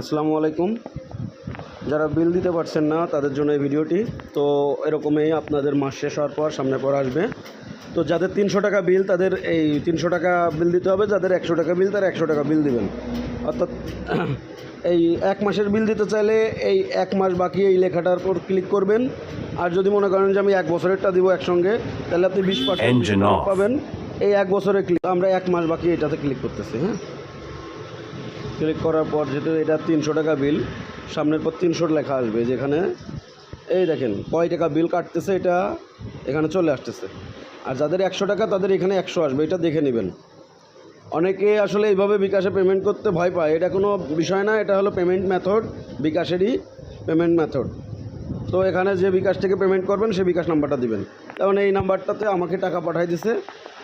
আসসালামু আলাইকুম। যারা বিল দিতে পারছেন না তাদের জন্য এই ভিডিওটি। তো এরকমই আপনাদের মাস শেষ হওয়ার পর সামনে পর আসবে। তো যাদের তিনশো টাকা বিল তাদের এই তিনশো টাকা বিল দিতে হবে। যাদের একশো টাকা বিল তারা একশো টাকা বিল দিবেন। অর্থাৎ এই এক মাসের বিল দিতে চাইলে এই এক মাস বাকি এই লেখাটার উপর ক্লিক করবেন। আর যদি মনে করেন যে আমি এক বছরেরটা দিব একসঙ্গে তাহলে আপনি বিশ পার্সেন্ট পাবেন। এই এক বছরে ক্লিক আমরা এক মাস বাকি এটাতে ক্লিক করতেছি হ্যাঁ? ক্লিক করার পর যেহেতু এটা তিনশো টাকা বিল সামনের পর তিনশো লেখা আসবে যেখানে, এই দেখেন কয় টাকা বিল কাটতেছে, এটা এখানে চলে আসতেছে। আর যাদের একশো টাকা, তাদের এখানে একশো আসবে, এটা দেখে নেবেন। অনেকে আসলে এইভাবে বিকাশে পেমেন্ট করতে ভয় পায়, এটা কোনো বিষয় না, এটা হলো পেমেন্ট মেথড বিকাশেরই পেমেন্ট মেথড তো এখানে যে বিকাশ থেকে পেমেন্ট করবেন, সে বিকাশ নাম্বারটা দিবেন। কারণ এই নাম্বারটাতে আমাকে টাকা পাঠাই দিছে,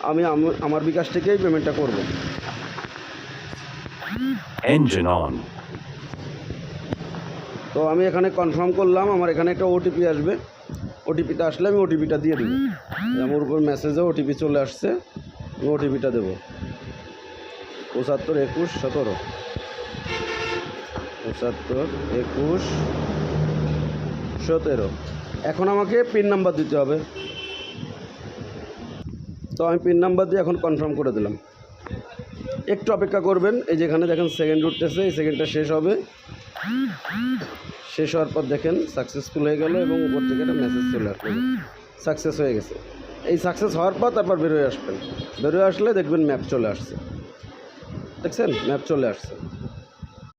আমি আমার বিকাশ থেকেই পেমেন্টটা করব। তো আমি এখানে কনফার্ম করলাম, আমার এখানে একটা ওটিপি আসবে। ওটিপিটা আসলে আমি ওটিপিটা দিয়ে দেবো। আমার উপর মেসেজে ওটিপি চলে আসছে, আমি ওটিপিটা দেবো। পঁচাত্তর একুশ সতেরো। পঁচাত্তর একুশ সতেরো। এখন আমাকে পিন নাম্বার দিতে হবে। তো আমি পিন নাম্বার দিয়ে এখন কনফার্ম করে দিলাম। একটু অপেক্ষা করবেন। এই যেখানে দেখেন সেকেন্ড উঠতেছে, এই সেকেন্ডটা শেষ হবে। শেষ হওয়ার পর দেখেন সাকসেসফুল হয়ে গেল এবং উপর থেকে একটা মেসেজ চলে আসবে সাকসেস হয়ে গেছে। এই সাকসেস হওয়ার পর তারপর বেরোয় আসবেন। বেরোয় আসলে দেখবেন ম্যাপ চলে আসছে। দেখছেন? ম্যাপ চলে আসছে।